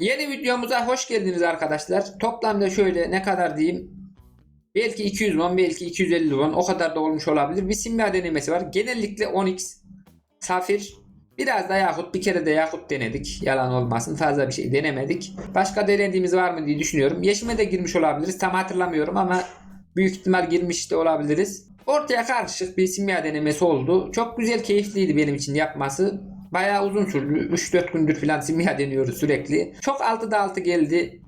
Yeni videomuza hoş geldiniz arkadaşlar. Toplamda şöyle ne kadar diyeyim. Belki 200 won, belki 250 won. O kadar da olmuş olabilir. Bir simya denemesi var. Genellikle Onyx, Safir, biraz da Yakut. Bir kere de Yakut denedik. Yalan olmasın. Fazla bir şey denemedik. Başka denediğimiz var mı diye düşünüyorum. Yeşime de girmiş olabiliriz. Tam hatırlamıyorum ama büyük ihtimal girmiş de olabiliriz. Ortaya karışık bir simya denemesi oldu. Çok güzel, keyifliydi benim için yapması. Bayağı uzun sürdü. 3-4 gündür falan simya deniyoruz sürekli. Çok altı da altı geldi.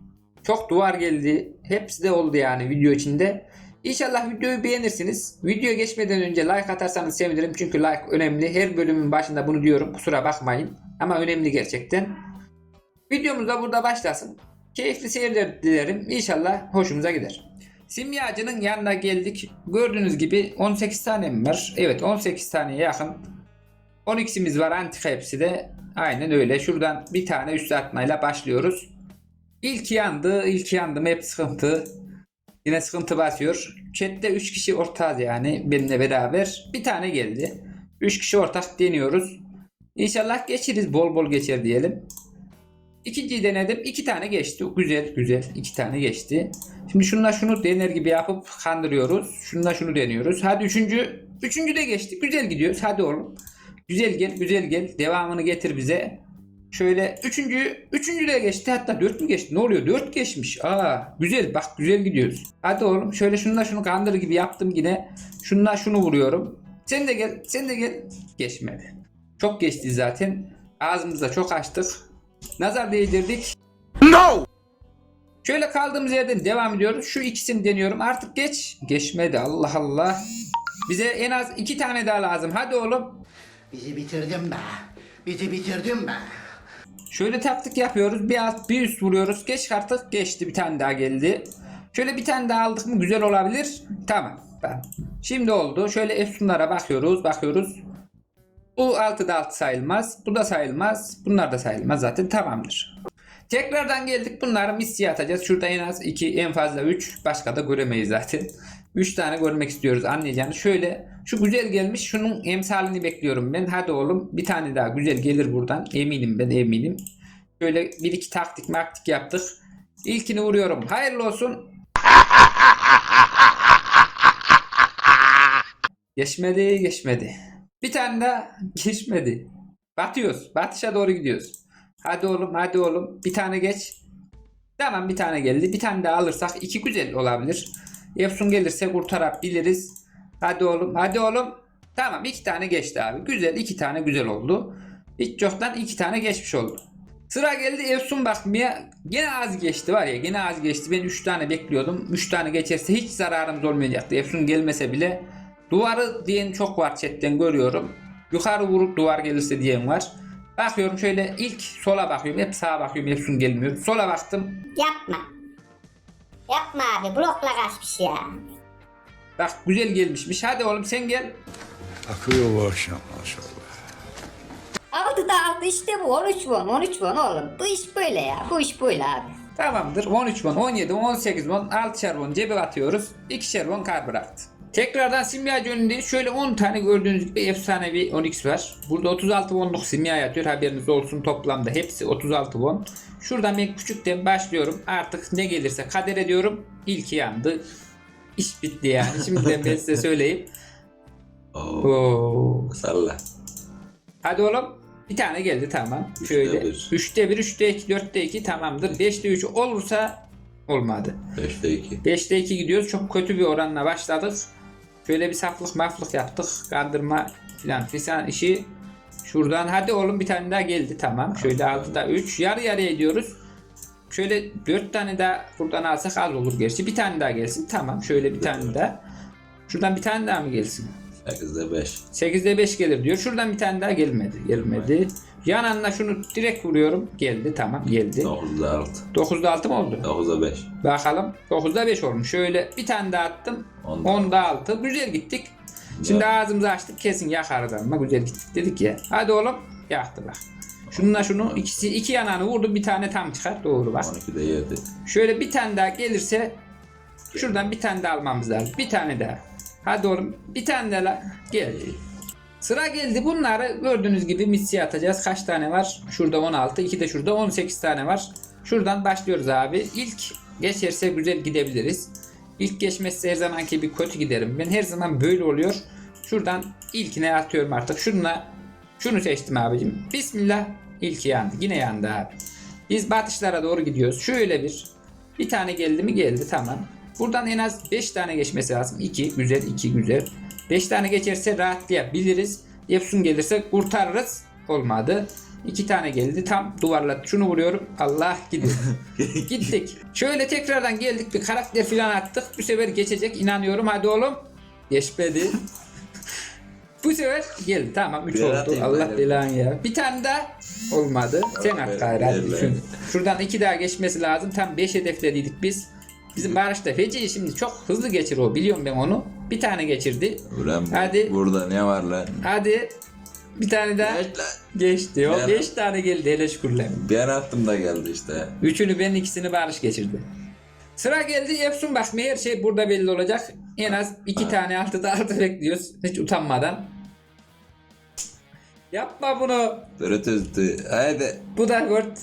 Çok duvar geldi. Hepsi de oldu yani video içinde. İnşallah videoyu beğenirsiniz. Videoya geçmeden önce like atarsanız sevinirim. Çünkü like önemli. Her bölümün başında bunu diyorum. Kusura bakmayın. Ama önemli gerçekten. Videomuz da burada başlasın. Keyifli seyirler dilerim. İnşallah hoşumuza gider. Simyacının yanına geldik. Gördüğünüz gibi 18 tane mi var? Evet 18 taneye yakın 12'simiz var antika hepsi de. Aynen öyle. Şuradan bir tane üst atmayla başlıyoruz. İlk yandı. ilk yandım hep sıkıntı. Yine sıkıntı basıyor. Chat'te 3 kişi ortağız yani benimle beraber. Bir tane geldi. 3 kişi ortak deniyoruz. İnşallah geçeriz. Bol bol geçer diyelim. İkinciyi denedim. iki tane geçti. Güzel güzel. iki tane geçti. Şimdi şunla şunu dener gibi yapıp kandırıyoruz. Şunla şunu deniyoruz. Hadi üçüncü. Üçüncü de geçti. Güzel gidiyoruz. Hadi oğlum. Güzel gel, güzel gel. Devamını getir bize. Şöyle üçüncü, üçüncü de geçti. Hatta dört mü geçti? Ne oluyor? Dört geçmiş. Aa, güzel. Bak güzel gidiyoruz. Hadi oğlum. Şöyle şununla şunu kandır gibi yaptım yine. Şununla şunu vuruyorum. Sen de gel, sen de gel. Geçmedi. Çok geçti zaten. Ağzımızda çok açtık. Nazar değdirdik. No! Şöyle kaldığımız yerden devam ediyoruz. Şu ikisini deniyorum. Artık geç. Geçmedi. Allah Allah. Bize en az iki tane daha lazım. Hadi oğlum. Bizi bitirdin be. Bizi bitirdin be. Şöyle taktik yapıyoruz. Bir alt bir üst vuruyoruz. Geç artık geçti. Bir tane daha geldi. Şöyle bir tane daha aldık mı güzel olabilir. Tamam. Şimdi oldu. Şöyle efsunlara bakıyoruz. Bakıyoruz. Bu 6'da 6 sayılmaz. Bu da sayılmaz. Bunlar da sayılmaz zaten. Tamamdır. Tekrardan geldik. Bunları misliye atacağız. Şurada en az 2 en fazla 3. Başka da göremeyiz zaten. 3 tane görmek istiyoruz anlayacağınız. Şöyle şu güzel gelmiş. Şunun emsalini bekliyorum ben. Hadi oğlum bir tane daha güzel gelir buradan. Eminim ben eminim. Şöyle bir iki taktik maktik yaptık. İlkini vuruyorum. Hayırlı olsun. Geçmedi geçmedi. Bir tane daha geçmedi. Batıyoruz. Batışa doğru gidiyoruz. Hadi oğlum hadi oğlum. Bir tane geç. Tamam bir tane geldi. Bir tane daha alırsak iki güzel olabilir. Efsun gelirse kurtarabiliriz. Hadi oğlum hadi oğlum. Tamam iki tane geçti abi. Güzel iki tane güzel oldu. Hiç yoktan iki tane geçmiş oldu. Sıra geldi Efsun bakmaya. Gene az geçti var ya gene az geçti. Ben 3 tane bekliyordum. 3 tane geçerse hiç zararımız olmayacaktı. Efsun gelmese bile. Duvarı diyen çok var chatten görüyorum. Yukarı vurup duvar gelirse diyen var. Bakıyorum şöyle ilk sola bakıyorum. Hep sağa bakıyorum. Efsun gelmiyor. Sola baktım. Yapma. Yapma abi blokla kaçmış ya. Bak güzel gelmişmiş. Hadi oğlum sen gel. Akıyor bu akşam maşallah. Altı da altı işte bu 13 won 13 won oğlum. Bu iş böyle ya bu iş böyle abi. Tamamdır. 13 won, 17 won, 18 won, 6'şer won cebe atıyoruz. 2'şer won kar bıraktı. Tekrardan simyacı önündeyiz. Şöyle 10 tane gördüğünüz gibi efsane bir Onyx var. Burada 36 wonluk simya yatıyor. Haberiniz olsun toplamda. Hepsi 36 won. Şuradan ben küçükten başlıyorum. Artık ne gelirse kader ediyorum. İlki yandı. İş bitti yani. Şimdiden ben size söyleyeyim. Oo, Oo. salla. Hadi oğlum. Bir tane geldi tamam. Şöyle. bir. 3'te 1, 3'te 2, 4'te 2 tamamdır. 5'te 3 olursa olmadı. 5'te 2. 5'te 2 gidiyoruz. Çok kötü bir oranla başladık. Şöyle bir saflık maflık yaptık. Kandırma filan filan işi. Şuradan hadi oğlum bir tane daha geldi tamam. Şöyle 6'da 3 yarı yarıya ediyoruz. Şöyle 4 tane daha buradan alsak az olur gerçi. Bir tane daha gelsin tamam. Şöyle bir tane daha. Şuradan bir tane daha mı gelsin? 8'de 5. 8'de 5 gelir diyor. Şuradan bir tane daha gelmedi. Gelmedi. Yanına şunu direkt vuruyorum. Geldi tamam geldi. 9'da 6. 9'da 6 mı oldu? 9'da 5. Bakalım. 9'da 5 olmuş. Şöyle bir tane daha attım. Onda. 10'da 6. Güzel gittik. Şimdi Ya. ağzımızı açtık. Kesin yakarız ama güzel gittik dedik ya. Hadi oğlum. Yaktı bak. Şununla şunu ikisi iki yanağını vurdu. Bir tane tam çıkar. Doğru bak. 12'de 7. Şöyle bir tane daha gelirse şuradan bir tane daha almamız lazım. Bir tane daha. Hadi oğlum bir tane daha gel. Sıra geldi bunları gördüğünüz gibi missiye atacağız. Kaç tane var? Şurada 16, 2 de şurada 18 tane var. Şuradan başlıyoruz abi. İlk geçerse güzel gidebiliriz. İlk geçmezse her zamanki bir kötü giderim. Ben her zaman böyle oluyor. Şuradan ilkine atıyorum artık. Şununla şunu seçtim abicim. Bismillah. İlki yandı. Yine yandı abi. Biz batışlara doğru gidiyoruz. Şöyle bir. Bir tane geldi mi geldi tamam. Buradan en az 5 tane geçmesi lazım. 2 güzel 2 güzel. 5 tane geçerse rahatlayabiliriz. Efsun gelirse kurtarırız. Olmadı. 2 tane geldi tam duvarla şunu vuruyorum. Allah gidiyor. Gittik. Şöyle tekrardan geldik bir karakter falan attık. Bu sefer geçecek inanıyorum. Hadi oğlum. Geçmedi. Bu sefer geldi. Tamam 3 Bir oldu. Allah belanı ya. Bir tane daha olmadı. Sen at. Şunu- Şuradan iki daha geçmesi lazım. Tam 5 hedeflediydik biz. Bizim Barış da feci şimdi çok hızlı geçir o. Biliyorum ben onu. Bir tane geçirdi. Ulan Hadi. burada ne var lan? Hadi. Bir tane daha Geç lan. geçti. O Ya. 5 tane geldi hele şükürler. Bir attım da geldi işte. Üçünü ben ikisini Barış geçirdi. Sıra geldi Efsun bak her şey burada belli olacak. En az iki tane altı da altı bekliyoruz. Hiç utanmadan. Yapma bunu. Dört üstü. Haydi. Bu da Word.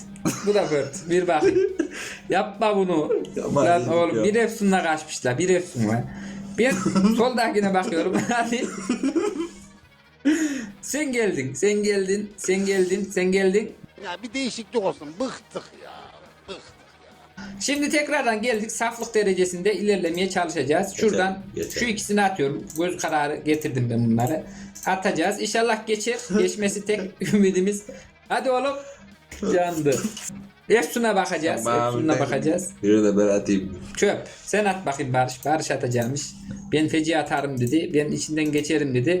Bu da Word. Bir bak. Yapma bunu. Yapma Lan oğlum ya. bir Efsun'la kaçmışlar. Bir Efsun var. Ben soldakine bakıyorum. Hadi. sen geldin. Sen geldin. Sen geldin. Sen geldin. Ya bir değişiklik olsun. Bıktık ya. Bıktık. Şimdi tekrardan geldik. Saflık derecesinde ilerlemeye çalışacağız. Şuradan geçer. şu ikisini atıyorum. Göz kararı getirdim ben bunları. Atacağız. İnşallah geçer. Geçmesi tek ümidimiz. Hadi oğlum. Candı. Efsun'a bakacağız. Tamam, Efsun'a bakacağız. Biri de ben atayım. Çöp. Sen at bakayım Barış. Barış atacakmış. Ben feci atarım dedi. Ben içinden geçerim dedi.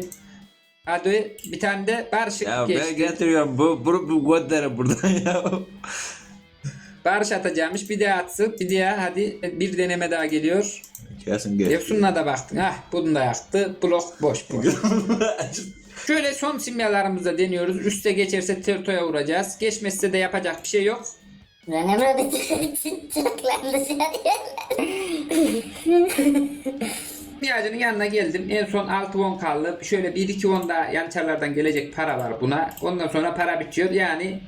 Hadi bir tane de Barış Ya geçti. ben getiriyorum. Bu, bu, bu gönderin buradan ya. Barış atacakmış. Bir daha atsın. Bir daha hadi bir deneme daha geliyor. Kesin geç. Efsun'la da baktın. Hah bunu da yaktı. Blok boş boş. Şöyle son simyalarımızda deniyoruz. Üste geçerse tertoya vuracağız. Geçmezse de yapacak bir şey yok. Ben Emre Bir ağacının yanına geldim. En son 6 won kaldı. Şöyle 1-2 won daha yan çarlardan gelecek para var buna. Ondan sonra para bitiyor. Yani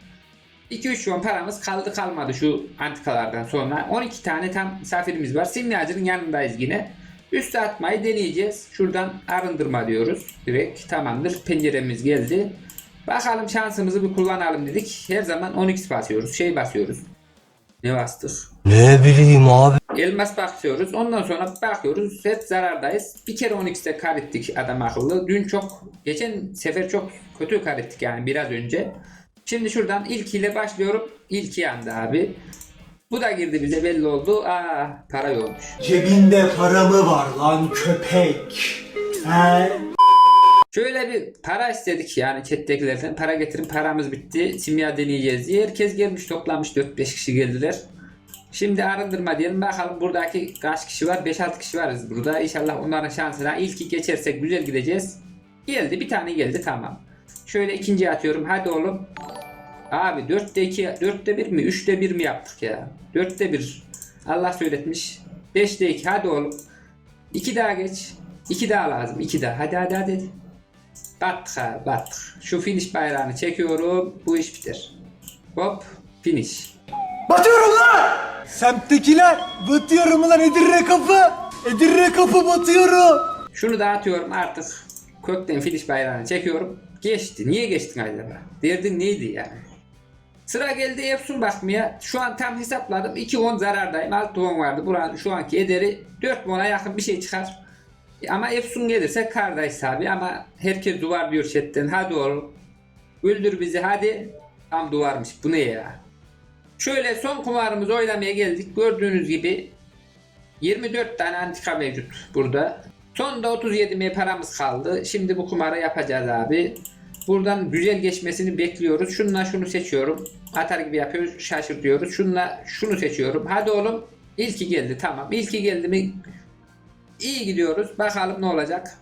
2-3 won paramız kaldı kalmadı şu antikalardan sonra. 12 tane tam misafirimiz var. Simli ağacının yanındayız yine. Üste atmayı deneyeceğiz. Şuradan arındırma diyoruz. Direkt tamamdır. Penceremiz geldi. Bakalım şansımızı bir kullanalım dedik. Her zaman 10x basıyoruz. Şey basıyoruz. Ne bastık? Ne bileyim abi. Elmas bakıyoruz. Ondan sonra bakıyoruz. Hep zarardayız. Bir kere 12'de kar ettik adam akıllı. Dün çok, geçen sefer çok kötü kar ettik yani biraz önce. Şimdi şuradan ilkiyle başlıyorum. İlki yandı abi. Bu da girdi bize belli oldu. Aa para yokmuş. Cebinde para mı var lan köpek? He? Şöyle bir para istedik yani chat'tekilerden. Para getirin paramız bitti. Simya deneyeceğiz diye. Herkes gelmiş toplanmış 4-5 kişi geldiler. Şimdi arındırma diyelim. Bakalım buradaki kaç kişi var? 5-6 kişi varız burada. İnşallah onların şansına ilki geçersek güzel gideceğiz. Geldi bir tane geldi tamam. Şöyle ikinci atıyorum. Hadi oğlum. Abi 4'te 2, 4'te 1 mi? 3'te 1 mi yaptık ya? 4'te 1. Allah söyletmiş. 5'te 2 hadi oğlum. 2 daha geç. 2 daha lazım. 2 daha. Hadi hadi hadi. Battık abi battık. Şu finish bayrağını çekiyorum. Bu iş biter. Hop finish. Batıyorum lan! Semttekiler batıyorum lan Edirne kapı! Edirne kapı batıyorum! Şunu dağıtıyorum artık. Kökten finish bayrağını çekiyorum. Geçti. Niye geçtin acaba? Derdin neydi yani? Sıra geldi Efsun bakmaya. Şu an tam hesapladım. 2 won zarardayım. 6 won vardı. Buranın şu anki ederi 4 won'a yakın bir şey çıkar. Ama Efsun gelirse kardayız abi. Ama herkes duvar diyor chatten. Hadi oğlum. Öldür bizi hadi. Tam duvarmış. Bu ne ya? Şöyle son kumarımızı oynamaya geldik. Gördüğünüz gibi 24 tane antika mevcut burada. Sonda 37 M paramız kaldı. Şimdi bu kumarı yapacağız abi. Buradan güzel geçmesini bekliyoruz. Şununla şunu seçiyorum. Atar gibi yapıyoruz. Şaşırtıyoruz. Şununla şunu seçiyorum. Hadi oğlum. İlki geldi tamam. İlki geldi mi iyi gidiyoruz. Bakalım ne olacak.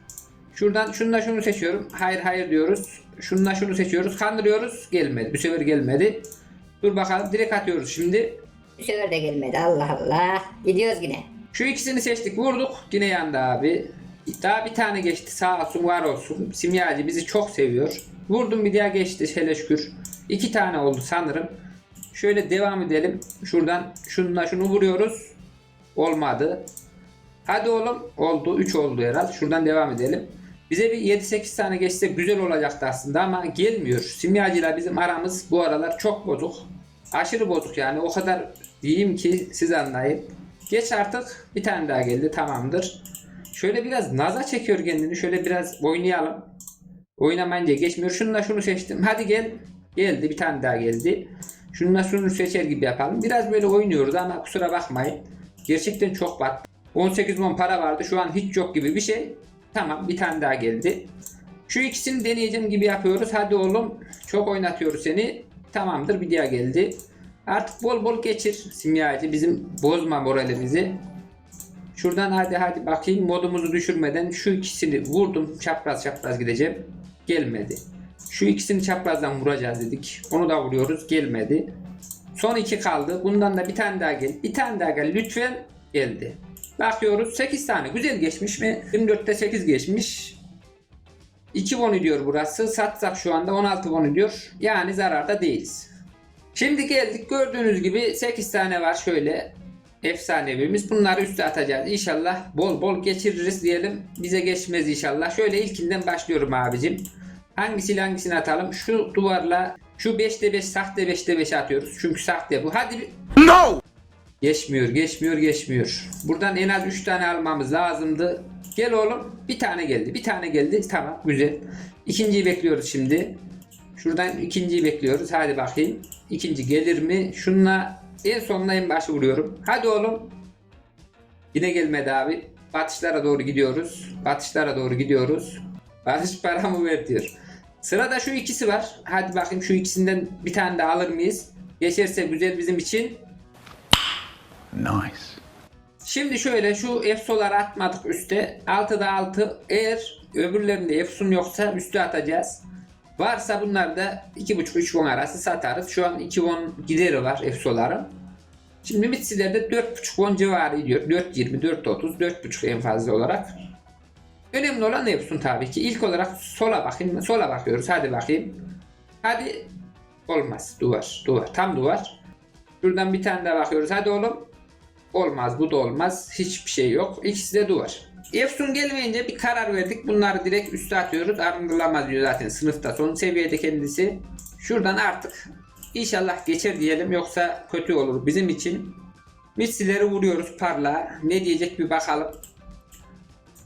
Şuradan şununla şunu seçiyorum. Hayır hayır diyoruz. Şununla şunu seçiyoruz. Kandırıyoruz. Gelmedi. Bu sefer gelmedi. Dur bakalım. Direkt atıyoruz şimdi. Bu sefer de gelmedi Allah Allah. Gidiyoruz yine. Şu ikisini seçtik vurduk yine yandı abi. Daha bir tane geçti sağ olsun var olsun. Simyacı bizi çok seviyor. Vurdum bir daha geçti hele şükür. İki tane oldu sanırım. Şöyle devam edelim. Şuradan şununla şunu vuruyoruz. Olmadı. Hadi oğlum. Oldu. 3 oldu herhalde. Şuradan devam edelim. Bize bir 7-8 tane geçse güzel olacaktı aslında ama gelmiyor. Simyacıyla bizim aramız bu aralar çok bozuk. Aşırı bozuk yani. O kadar diyeyim ki siz anlayın. Geç artık. Bir tane daha geldi. Tamamdır. Şöyle biraz naza çekiyor kendini. Şöyle biraz oynayalım. Oynamayınca geçmiyor. Şununla şunu seçtim. Hadi gel. Geldi. Bir tane daha geldi. Şununla şunu seçer gibi yapalım. Biraz böyle oynuyoruz ama kusura bakmayın. Gerçekten çok bat. 18 won para vardı. Şu an hiç yok gibi bir şey. Tamam bir tane daha geldi. Şu ikisini deneyeceğim gibi yapıyoruz. Hadi oğlum. Çok oynatıyoruz seni. Tamamdır bir daha geldi. Artık bol bol geçir simyacı. Bizim bozma moralimizi. Şuradan hadi hadi bakayım modumuzu düşürmeden şu ikisini vurdum. Çapraz çapraz gideceğim. Gelmedi. Şu ikisini çaprazdan vuracağız dedik. Onu da vuruyoruz. Gelmedi. Son iki kaldı. Bundan da bir tane daha gel. Bir tane daha gel. Lütfen geldi. Bakıyoruz 8 tane. Güzel geçmiş mi? 24'te 8 geçmiş. 2 won diyor burası. Satsak şu anda 16 won diyor. Yani zararda değiliz. Şimdi geldik gördüğünüz gibi 8 tane var şöyle efsanevimiz. Bunları üste atacağız. İnşallah bol bol geçiririz diyelim. Bize geçmez inşallah. Şöyle ilkinden başlıyorum abicim. Hangisiyle hangisini atalım? Şu duvarla şu 5'te 5 sahte 5'te 5 atıyoruz. Çünkü sahte bu. Hadi bir- Geçmiyor, geçmiyor, geçmiyor. Buradan en az 3 tane almamız lazımdı. Gel oğlum. Bir tane geldi. Bir tane geldi. Tamam, güzel. İkinciyi bekliyoruz şimdi. Şuradan ikinciyi bekliyoruz. Hadi bakayım. İkinci gelir mi? Şununla en sonuna en başı vuruyorum. Hadi oğlum. Yine gelmedi abi. Batışlara doğru gidiyoruz. Batışlara doğru gidiyoruz. Batış paramı ver diyor. Sırada şu ikisi var. Hadi bakayım şu ikisinden bir tane daha alır mıyız? Geçerse güzel bizim için. Nice. Şimdi şöyle şu efsoları atmadık üste. 6'da 6. Eğer öbürlerinde efsun yoksa üste atacağız. Varsa bunlar da 2.5-3 won arası satarız. Şu an 2 won gideri var efsoların. Şimdi mitsilerde 4.5 won civarı gidiyor. 4.20, 4.30, 4.5 en fazla olarak. Önemli olan efsun tabii ki. İlk olarak sola bakayım. Sola bakıyoruz. Hadi bakayım. Hadi. Olmaz. Duvar. Duvar. Tam duvar. Şuradan bir tane daha bakıyoruz. Hadi oğlum. Olmaz bu da olmaz. Hiçbir şey yok. İkisi de duvar. Efsun gelmeyince bir karar verdik. Bunları direkt üste atıyoruz. Arındırılamaz diyor zaten sınıfta. Son seviyede kendisi. Şuradan artık inşallah geçer diyelim. Yoksa kötü olur bizim için. Missileri vuruyoruz parla. Ne diyecek bir bakalım.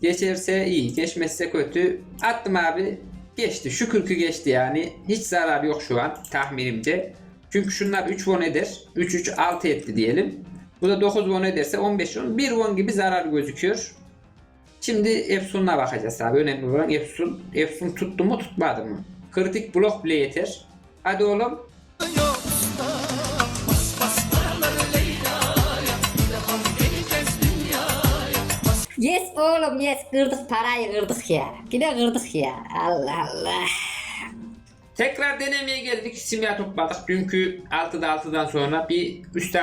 Geçerse iyi. Geçmezse kötü. Attım abi. Geçti. Şükür ki geçti yani. Hiç zarar yok şu an tahminimce. Çünkü şunlar 3 won eder. 3 3 6 etti diyelim. Bu da 9 won ederse 15 won. 1 won gibi zarar gözüküyor. Şimdi Efsun'a bakacağız abi. Önemli olan Efsun. Efsun tuttu mu tutmadı mı? Kritik blok bile yeter. Hadi oğlum. Yes oğlum yes kırdık parayı kırdık ya. Yine kırdık ya. Allah Allah. Tekrar denemeye geldik. Simya topladık. Dünkü 6'da 6'dan sonra bir üst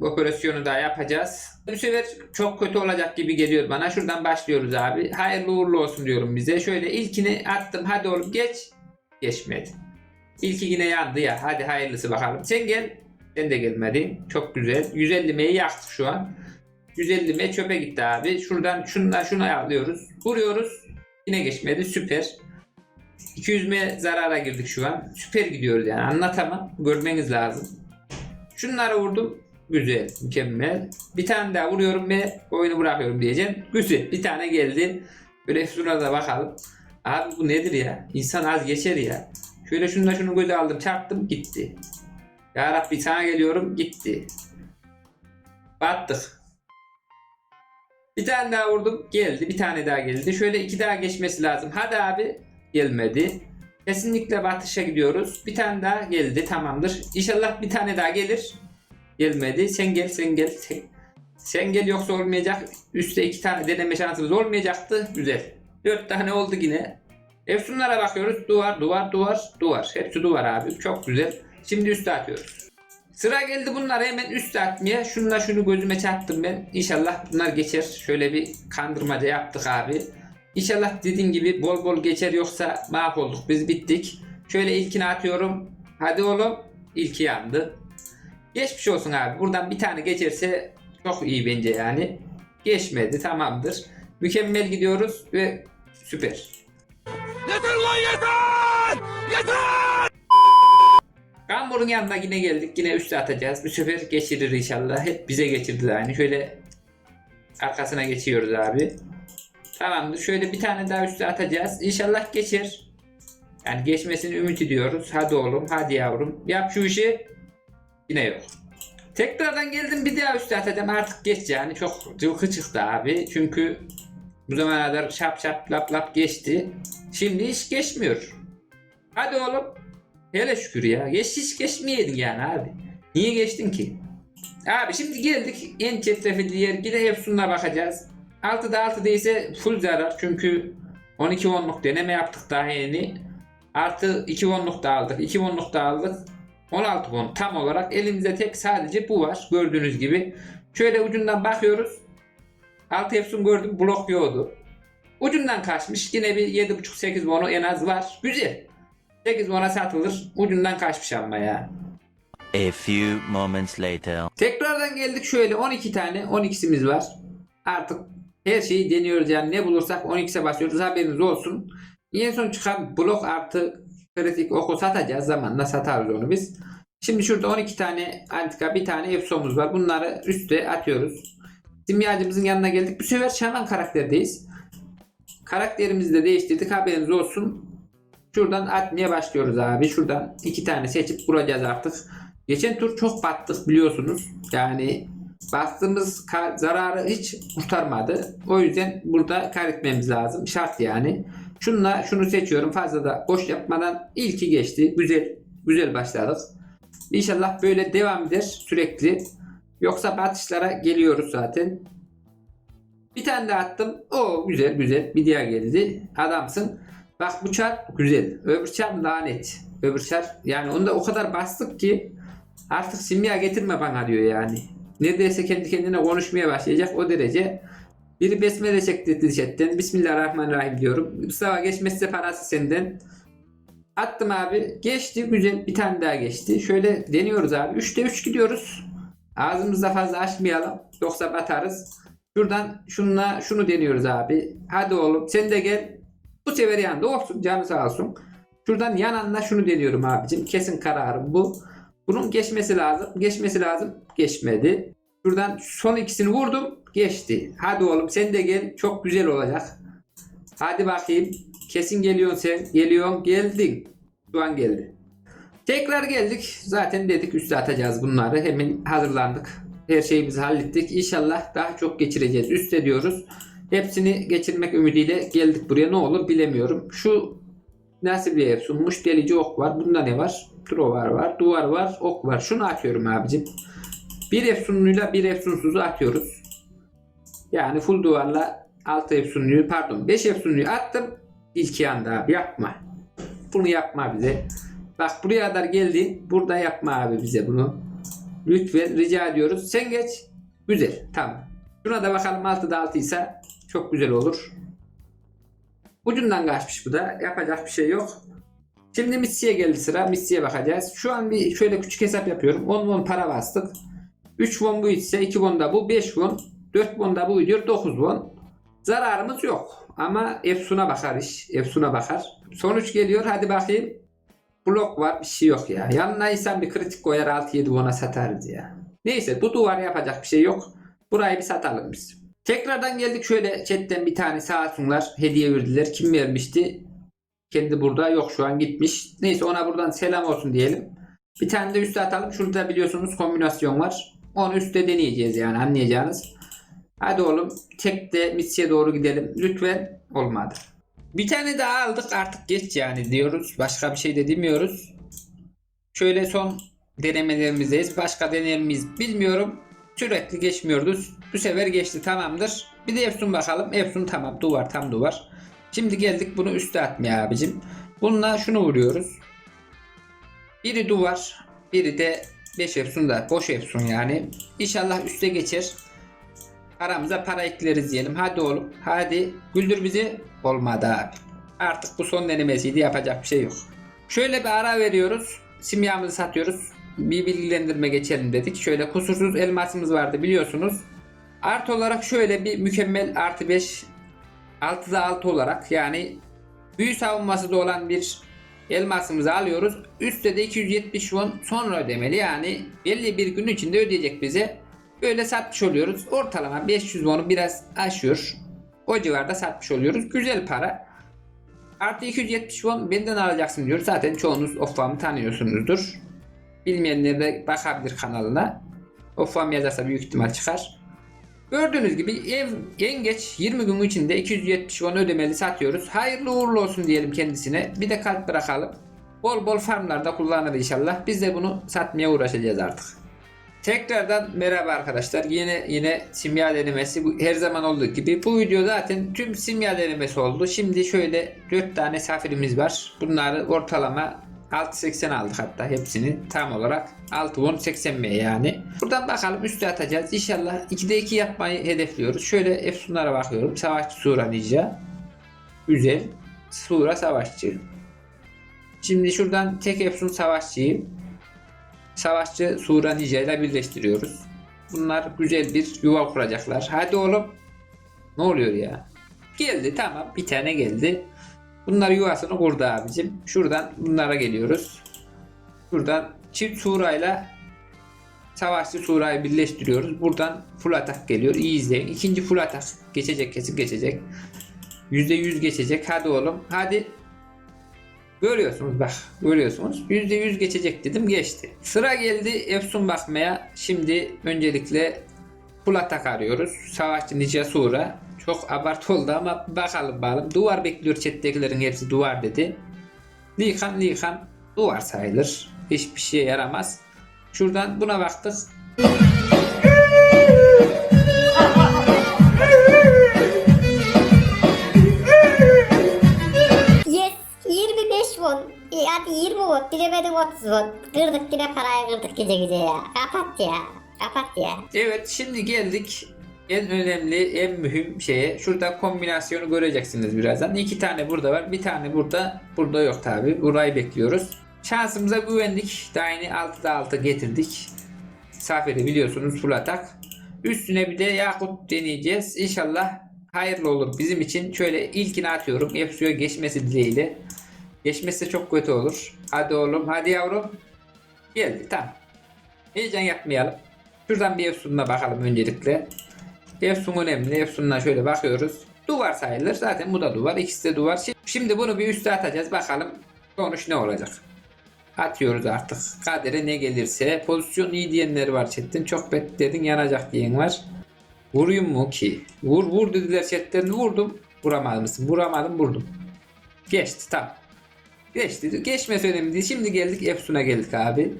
operasyonu daha yapacağız. Bu sefer çok kötü olacak gibi geliyor bana. Şuradan başlıyoruz abi. Hayırlı uğurlu olsun diyorum bize. Şöyle ilkini attım. Hadi oğlum geç. Geçmedi. İlki yine yandı ya. Hadi hayırlısı bakalım. Sen gel. Sen de gelmedin. Çok güzel. 150 M'yi yaktık şu an. 150 M çöpe gitti abi. Şuradan şundan şuna alıyoruz. Vuruyoruz. Yine geçmedi. Süper. 200 M zarara girdik şu an. Süper gidiyoruz yani anlatamam. Görmeniz lazım. Şunları vurdum. Güzel, mükemmel. Bir tane daha vuruyorum ve oyunu bırakıyorum diyeceğim. Güzel, bir tane geldi. Böyle şuna da bakalım. Abi bu nedir ya? İnsan az geçer ya. Şöyle şununla şunu göze aldım, çarptım, gitti. Ya Rabbi sana geliyorum, gitti. Battık. Bir tane daha vurdum, geldi. Bir tane daha geldi. Şöyle iki daha geçmesi lazım. Hadi abi, gelmedi. Kesinlikle batışa gidiyoruz. Bir tane daha geldi tamamdır. İnşallah bir tane daha gelir. Gelmedi. Sen gel sen gel. Sen, gel yoksa olmayacak. Üste iki tane deneme şansımız olmayacaktı. Güzel. Dört tane oldu yine. Efsunlara bakıyoruz. Duvar duvar duvar duvar. Hepsi duvar abi. Çok güzel. Şimdi üste atıyoruz. Sıra geldi bunları hemen üste atmaya. Şunla şunu gözüme çarptım ben. İnşallah bunlar geçer. Şöyle bir kandırmaca yaptık abi. İnşallah dediğim gibi bol bol geçer yoksa mahvolduk biz bittik. Şöyle ilkini atıyorum. Hadi oğlum. İlki yandı. Geçmiş olsun abi. Buradan bir tane geçerse çok iyi bence yani. Geçmedi tamamdır. Mükemmel gidiyoruz ve süper. Gambur'un yanına yine geldik. Yine üste atacağız. Bu sefer geçirir inşallah. Hep bize geçirdi yani. Şöyle arkasına geçiyoruz abi. Tamamdır. Şöyle bir tane daha üste atacağız. İnşallah geçer. Yani geçmesini ümit ediyoruz. Hadi oğlum, hadi yavrum. Yap şu işi. Yine yok. Tekrardan geldim bir daha üste atacağım. Artık geç yani. Çok cıvkı çıktı abi. Çünkü bu zamana kadar şap şap lap lap geçti. Şimdi hiç geçmiyor. Hadi oğlum. Hele şükür ya. Geç hiç geçmeyeydin yani abi. Niye geçtin ki? Abi şimdi geldik en çetrefilli yer. De Efsun'la bakacağız. 6'da 6 değilse full zarar. Çünkü 12 onluk deneme yaptık daha yeni. Artı 2 onluk da aldık. 2 onluk da aldık. 16 won tam olarak elimizde tek sadece bu var. Gördüğünüz gibi. Şöyle ucundan bakıyoruz. 6 Efsun gördüm blok yoktu. Ucundan kaçmış. Yine bir 7.5-8 wonu en az var. Güzel. 8 wona satılır. Ucundan kaçmış ama ya. A few moments later. Tekrardan geldik şöyle 12 tane 12'simiz var. Artık her şeyi deniyoruz yani ne bulursak 12'se basıyoruz haberiniz olsun. En son çıkan blok artı kritik oku satacağız zamanla satarız onu biz. Şimdi şurada 12 tane antika bir tane efsomuz var. Bunları üste atıyoruz. Simyacımızın yanına geldik. Bu sefer şaman karakterdeyiz. Karakterimizi de değiştirdik haberiniz olsun. Şuradan atmaya başlıyoruz abi. Şuradan iki tane seçip vuracağız artık. Geçen tur çok battık biliyorsunuz. Yani bastığımız zararı hiç kurtarmadı. O yüzden burada kaybetmemiz lazım. Şart yani. Şunla şunu seçiyorum. Fazla da boş yapmadan ilki geçti. Güzel güzel başladık. İnşallah böyle devam eder sürekli. Yoksa batışlara geliyoruz zaten. Bir tane daha attım. O güzel güzel. Bir diğer geldi. Adamsın. Bak bu çar güzel. Öbür çar lanet. Öbür çar yani onda o kadar bastık ki artık simya getirme bana diyor yani. Neredeyse kendi kendine konuşmaya başlayacak o derece. Biri besmele çekti chatten. Bismillahirrahmanirrahim diyorum. Mustafa geçmezse parası senden. Attım abi. Geçti güzel. Bir tane daha geçti. Şöyle deniyoruz abi. 3'te 3 gidiyoruz. Ağzımızda fazla açmayalım. Yoksa batarız. Şuradan şununla şunu deniyoruz abi. Hadi oğlum sen de gel. Bu sefer yanında olsun canı sağ olsun. Şuradan yananla şunu deniyorum abicim. Kesin kararım bu. Bunun geçmesi lazım. Geçmesi lazım. Geçmedi. Şuradan son ikisini vurdum. Geçti. Hadi oğlum sen de gel. Çok güzel olacak. Hadi bakayım. Kesin geliyorsun sen. Geliyorsun. Geldin. Şu an geldi. Tekrar geldik. Zaten dedik üste atacağız bunları. Hemen hazırlandık. Her şeyimizi hallettik. İnşallah daha çok geçireceğiz. Üste diyoruz. Hepsini geçirmek ümidiyle geldik buraya. Ne olur bilemiyorum. Şu nasıl bir ev sunmuş? Delici ok var. Bunda ne var? Trovar var. Duvar var. Ok var. Şunu atıyorum abicim. Bir efsunluyla bir efsunsuzu atıyoruz. Yani full duvarla 6 efsunluyu pardon 5 efsunluyu attım. İlk yanda abi yapma. Bunu yapma bize. Bak buraya kadar geldin. Burada yapma abi bize bunu. Lütfen rica ediyoruz. Sen geç. Güzel. Tamam. Şuna da bakalım 6'da 6 ise çok güzel olur. Ucundan kaçmış bu da. Yapacak bir şey yok. Şimdi Missi'ye geldi sıra. Missi'ye bakacağız. Şu an bir şöyle küçük hesap yapıyorum. 10 won para bastık. 3 won bu ise 2 won da bu 5 won. 4 won da bu gidiyor 9 won. Zararımız yok. Ama Efsun'a bakar iş. Efsun'a bakar. Sonuç geliyor. Hadi bakayım. Blok var. Bir şey yok ya. Yanına insan bir kritik koyar 6-7 won'a satarız ya. Neyse bu duvar yapacak bir şey yok. Burayı bir satalım biz. Tekrardan geldik şöyle chatten bir tane sağ olsunlar hediye verdiler. Kim vermişti? Kendi burada yok şu an gitmiş. Neyse ona buradan selam olsun diyelim. Bir tane de üste atalım. Şurada biliyorsunuz kombinasyon var. Onu üstte deneyeceğiz yani anlayacağınız. Hadi oğlum tek de Missi'ye doğru gidelim. Lütfen olmadı. Bir tane daha aldık artık geç yani diyoruz. Başka bir şey de demiyoruz. Şöyle son denemelerimizdeyiz. Başka dener miyiz bilmiyorum. Sürekli geçmiyoruz. Bu sefer geçti tamamdır. Bir de Efsun bakalım. Efsun tamam duvar tam duvar. Şimdi geldik bunu üste atmaya abicim. Bununla şunu vuruyoruz. Biri duvar. Biri de 5 Efsun da boş Efsun yani. İnşallah üste geçer. Paramıza para ekleriz diyelim. Hadi oğlum. Hadi. Güldür bizi. Olmadı abi. Artık bu son denemesiydi. Yapacak bir şey yok. Şöyle bir ara veriyoruz. Simyamızı satıyoruz. bir bilgilendirme geçelim dedik. Şöyle kusursuz elmasımız vardı biliyorsunuz. Artı olarak şöyle bir mükemmel artı 5 6'da 6 olarak yani büyü savunması da olan bir elmasımızı alıyoruz. Üstte de 270 won sonra ödemeli yani belli bir gün içinde ödeyecek bize. Böyle satmış oluyoruz. Ortalama 500 won'u biraz aşıyor. O civarda satmış oluyoruz. Güzel para. Artı 270 won benden alacaksın diyor. Zaten çoğunuz Offam'ı tanıyorsunuzdur. Bilmeyenler de bakabilir kanalına. Offam yazarsa büyük ihtimal çıkar. Gördüğünüz gibi ev en geç 20 gün içinde 270 won ödemeli satıyoruz. Hayırlı uğurlu olsun diyelim kendisine. Bir de kalp bırakalım. Bol bol farmlarda kullanır inşallah. Biz de bunu satmaya uğraşacağız artık. Tekrardan merhaba arkadaşlar. Yine yine simya denemesi bu her zaman olduğu gibi. Bu video zaten tüm simya denemesi oldu. Şimdi şöyle 4 tane safirimiz var. Bunları ortalama 6.80 aldık hatta hepsini tam olarak 6.10.80 M yani. Buradan bakalım üstü atacağız. İnşallah 2'de 2 yapmayı hedefliyoruz. Şöyle efsunlara bakıyorum. Savaşçı Sura Ninja. Güzel. Sura Savaşçı. Şimdi şuradan tek efsun savaşçıyı savaşçı Sura Ninja ile birleştiriyoruz. Bunlar güzel bir yuva kuracaklar. Hadi oğlum. Ne oluyor ya? Geldi tamam bir tane geldi. Bunlar yuvasını kurdu abicim. Şuradan bunlara geliyoruz. Şuradan çift surayla savaşçı surayı birleştiriyoruz. Buradan full atak geliyor. İyi izleyin. İkinci full atak. Geçecek kesin geçecek. %100 geçecek. Hadi oğlum. Hadi. Görüyorsunuz bak. Görüyorsunuz. %100 geçecek dedim. Geçti. Sıra geldi Efsun bakmaya. Şimdi öncelikle full atak arıyoruz. Savaşçı Nice Sura. Çok abartı oldu ama bakalım bakalım. Duvar bekliyor chat'tekilerin hepsi duvar dedi. Likan Likan duvar sayılır. Hiçbir şeye yaramaz. Şuradan buna baktık. Yes 25 won. E, hadi 20 won. Bilemedim 30 won. Kırdık yine parayı kırdık gece gece ya. Kapat ya. Kapat ya. Evet şimdi geldik en önemli en mühim şeye. Şurada kombinasyonu göreceksiniz birazdan. İki tane burada var. Bir tane burada. Burada yok tabi. Burayı bekliyoruz. Şansımıza güvendik. Daha yeni 6'da 6 getirdik. Saferi biliyorsunuz full atak. Üstüne bir de Yakut deneyeceğiz. İnşallah hayırlı olur bizim için. Şöyle ilkini atıyorum. Epsu'ya geçmesi dileğiyle. Geçmesi çok kötü olur. Hadi oğlum hadi yavrum. Geldi tamam. Heyecan yapmayalım. Şuradan bir Efsun'una bakalım öncelikle. Efsun önemli. Efsun'dan şöyle bakıyoruz. Duvar sayılır. Zaten bu da duvar. İkisi de duvar. Şi- Şimdi bunu bir üste atacağız. Bakalım sonuç ne olacak. Atıyoruz artık. Kadere ne gelirse. Pozisyon iyi diyenler var chatten. Çok bet dedin yanacak diyen var. Vurayım mu ki? Vur vur dediler chatten. Vurdum. Vuramadım mısın? Vuramadım vurdum. Geçti tamam. Geçti. Geçmesi önemli değil. Şimdi geldik Efsun'a geldik abi.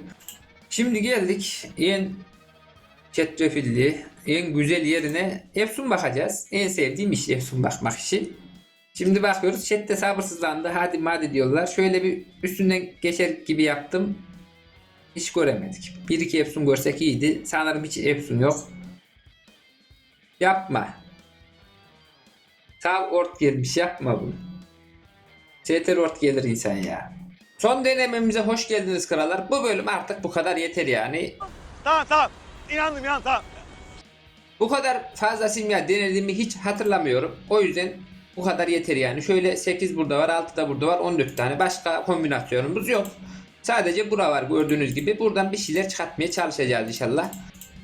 Şimdi geldik en çetrefilli, en güzel yerine Efsun bakacağız. En sevdiğim iş Efsun bakmak işi. Şimdi bakıyoruz chatte sabırsızlandı. Hadi hadi diyorlar. Şöyle bir üstünden geçer gibi yaptım. Hiç göremedik. Bir iki Efsun görsek iyiydi. Sanırım hiç Efsun yok. Yapma. Sağ ort gelmiş yapma bunu. CTR ort gelir insan ya. Son denememize hoş geldiniz krallar. Bu bölüm artık bu kadar yeter yani. Tamam tamam. İnandım ya tamam. Bu kadar fazla simya denediğimi hiç hatırlamıyorum. O yüzden bu kadar yeter yani. Şöyle 8 burada var, 6 da burada var, 14 tane. Başka kombinasyonumuz yok. Sadece bura var gördüğünüz gibi. Buradan bir şeyler çıkartmaya çalışacağız inşallah.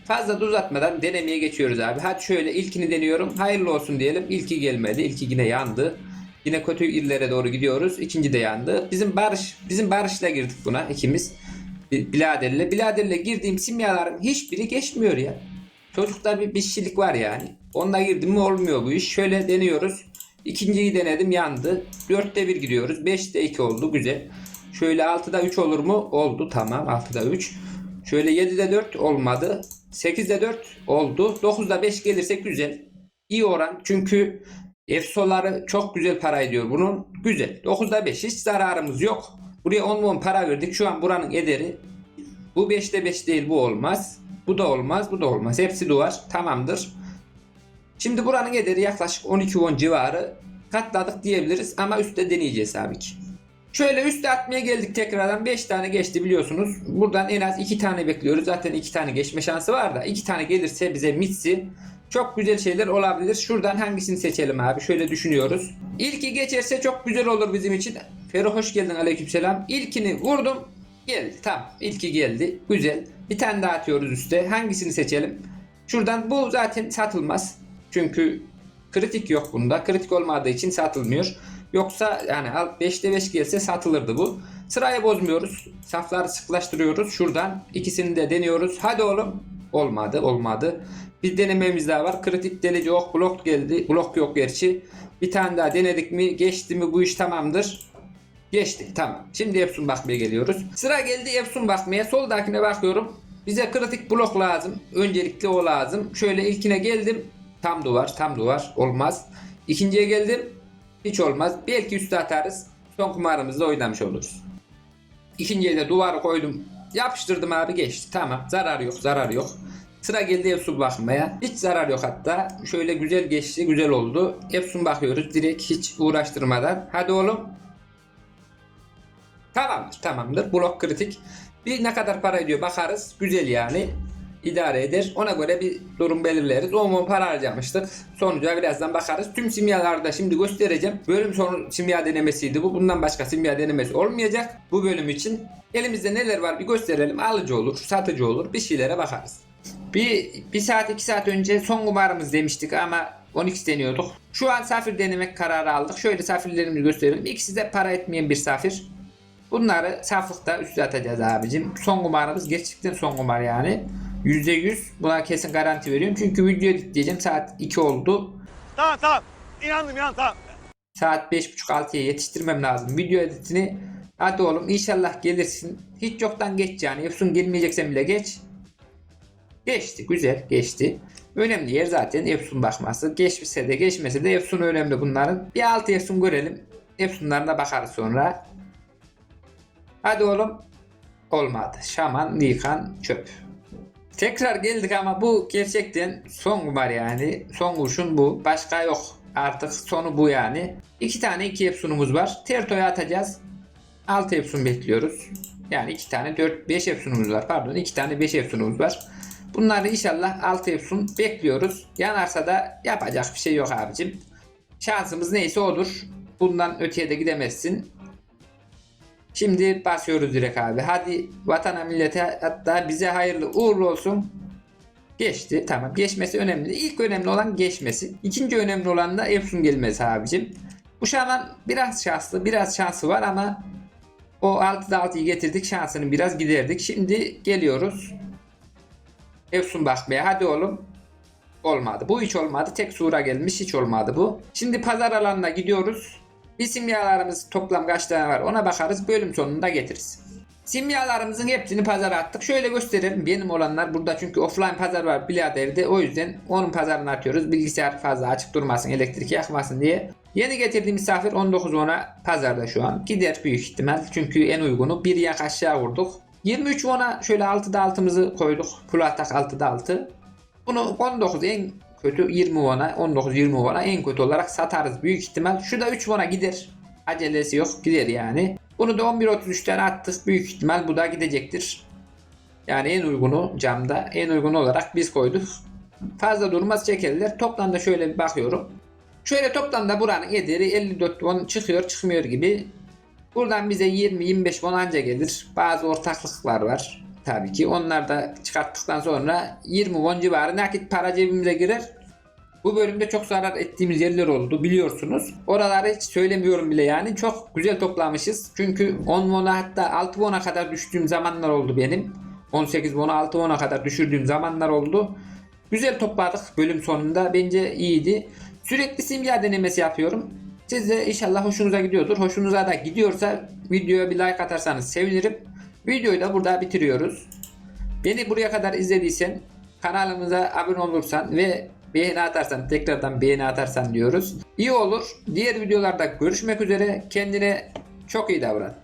Fazla da uzatmadan denemeye geçiyoruz abi. Hadi şöyle ilkini deniyorum. Hayırlı olsun diyelim. İlki gelmedi. İlki yine yandı. Yine kötü illere doğru gidiyoruz. İkinci de yandı. Bizim Barış, bizim Barış'la girdik buna ikimiz. Bi- Bilader'le. Bilader'le girdiğim simyaların hiçbiri geçmiyor ya. Çocukta bir işçilik var yani. Onunla girdim mi olmuyor bu iş. Şöyle deniyoruz. İkinciyi denedim yandı. 4'te 1 gidiyoruz. 5'te 2 oldu güzel. Şöyle 6'da 3 olur mu? Oldu tamam 6'da 3. Şöyle 7'de 4 olmadı. 8'de 4 oldu. 9'da 5 gelirse güzel. İyi oran çünkü efsoları çok güzel para ediyor bunun. Güzel. 9'da 5 hiç zararımız yok. Buraya 10 10 para verdik. Şu an buranın ederi. Bu 5'te 5 değil bu olmaz. Bu da olmaz bu da olmaz. Hepsi duvar. Tamamdır. Şimdi buranın ederi yaklaşık 12 won civarı katladık diyebiliriz ama üstte deneyeceğiz abi ki. Şöyle üste atmaya geldik tekrardan 5 tane geçti biliyorsunuz. Buradan en az 2 tane bekliyoruz. Zaten 2 tane geçme şansı var da 2 tane gelirse bize mitsi çok güzel şeyler olabilir. Şuradan hangisini seçelim abi? Şöyle düşünüyoruz. İlki geçerse çok güzel olur bizim için. Fero hoş geldin aleykümselam. İlkini vurdum. Geldi. Tamam. İlki geldi. Güzel. Bir tane daha atıyoruz üste. Hangisini seçelim? Şuradan bu zaten satılmaz. Çünkü kritik yok bunda. Kritik olmadığı için satılmıyor. Yoksa yani 5'te 5 gelse satılırdı bu. Sırayı bozmuyoruz. Safları sıklaştırıyoruz. Şuradan ikisini de deniyoruz. Hadi oğlum. Olmadı olmadı. Bir denememiz daha var. Kritik delici ok blok geldi. Blok yok gerçi. Bir tane daha denedik mi geçti mi bu iş tamamdır. Geçti tamam. Şimdi Epson bakmaya geliyoruz. Sıra geldi Epson bakmaya. Soldakine bakıyorum. Bize kritik blok lazım. Öncelikle o lazım. Şöyle ilkine geldim. Tam duvar tam duvar olmaz. İkinciye geldim. Hiç olmaz. Belki üstü atarız. Son kumarımızda oynamış oluruz. İkinciye de duvarı koydum. Yapıştırdım abi geçti. Tamam. Zarar yok zarar yok. Sıra geldi Epson bakmaya. Hiç zarar yok hatta. Şöyle güzel geçti. Güzel oldu. Epson bakıyoruz. Direkt hiç uğraştırmadan. Hadi oğlum. Tamamdır tamamdır. Blok kritik. Bir ne kadar para ediyor bakarız. Güzel yani. idare eder. Ona göre bir durum belirleriz. 10 10 para harcamıştık. Sonuca birazdan bakarız. Tüm simyaları da şimdi göstereceğim. Bölüm sonu simya denemesiydi bu. Bundan başka simya denemesi olmayacak. Bu bölüm için. Elimizde neler var bir gösterelim. Alıcı olur, satıcı olur. Bir şeylere bakarız. Bir, bir saat iki saat önce son kumarımız demiştik ama 12 deniyorduk. Şu an safir denemek kararı aldık. Şöyle safirlerimizi gösterelim. İkisi de para etmeyen bir safir. Bunları saflıkta üstüne atacağız abicim. Son kumarımız gerçekten son kumar yani. %100 buna kesin garanti veriyorum. Çünkü video editleyeceğim. Saat 2 oldu. Tamam tamam. İnandım inan tamam. Saat 5.30-6'ya yetiştirmem lazım. Video editini hadi oğlum inşallah gelirsin. Hiç yoktan geç yani. Efsun gelmeyeceksen bile geç. Geçti. Güzel geçti. Önemli yer zaten Efsun bakması. Geçmişse de geçmese de Efsun önemli bunların. Bir altı Efsun görelim. Efsunlarına bakarız sonra. Hadi oğlum. Olmadı. Şaman, Nikan, çöp. Tekrar geldik ama bu gerçekten son kumar yani. Son kurşun bu. Başka yok. Artık sonu bu yani. İki tane iki Epson'umuz var. Terto'ya atacağız. 6 Epson bekliyoruz. Yani iki tane 4 5 Epson'umuz var. Pardon iki tane 5 Epson'umuz var. Bunları inşallah 6 Epson bekliyoruz. Yanarsa da yapacak bir şey yok abicim. Şansımız neyse odur. Bundan öteye de gidemezsin. Şimdi basıyoruz direkt abi. Hadi vatana millete hatta bize hayırlı uğurlu olsun. Geçti tamam. Geçmesi önemli. İlk önemli olan geçmesi. İkinci önemli olan da Epson gelmesi abicim. Bu Şaman biraz şanslı. Biraz şansı var ama o 6'da 6'yı getirdik. Şansını biraz giderdik. Şimdi geliyoruz. Epson bakmaya. Hadi oğlum. Olmadı. Bu hiç olmadı. Tek sura gelmiş. Hiç olmadı bu. Şimdi pazar alanına gidiyoruz. Bir simyalarımız toplam kaç tane var ona bakarız. Bölüm sonunda getiririz. Simyalarımızın hepsini pazara attık. Şöyle gösterelim. Benim olanlar burada çünkü offline pazar var biladerde. O yüzden onun pazarını atıyoruz. Bilgisayar fazla açık durmasın, elektrik yakmasın diye. Yeni getirdiğim misafir 19.10'a pazarda şu an. Gider büyük ihtimal. Çünkü en uygunu. Bir yak aşağı vurduk. 23 ona şöyle 6'da 6'mızı koyduk. Full atak 6'da 6. Bunu 19 en kötü 20 won'a 19 20 won'a en kötü olarak satarız büyük ihtimal. Şu da 3 won'a gider. Acelesi yok gider yani. Bunu da 11.33'ten attık büyük ihtimal bu da gidecektir. Yani en uygunu camda en uygun olarak biz koyduk. Fazla durmaz çekerler. Toplamda şöyle bir bakıyorum. Şöyle toplamda buranın ederi 54 won çıkıyor çıkmıyor gibi. Buradan bize 20-25 won anca gelir. Bazı ortaklıklar var tabii ki. Onlar da çıkarttıktan sonra 20 won civarı nakit para cebimize girer. Bu bölümde çok zarar ettiğimiz yerler oldu biliyorsunuz. Oraları hiç söylemiyorum bile yani. Çok güzel toplamışız. Çünkü 10 won'a hatta 6 won'a kadar düştüğüm zamanlar oldu benim. 18 won'a 6 won'a kadar düşürdüğüm zamanlar oldu. Güzel topladık bölüm sonunda. Bence iyiydi. Sürekli simya denemesi yapıyorum. Siz de inşallah hoşunuza gidiyordur. Hoşunuza da gidiyorsa videoya bir like atarsanız sevinirim. Videoyu da burada bitiriyoruz. Beni buraya kadar izlediysen kanalımıza abone olursan ve beğeni atarsan tekrardan beğeni atarsan diyoruz. İyi olur. Diğer videolarda görüşmek üzere. Kendine çok iyi davran.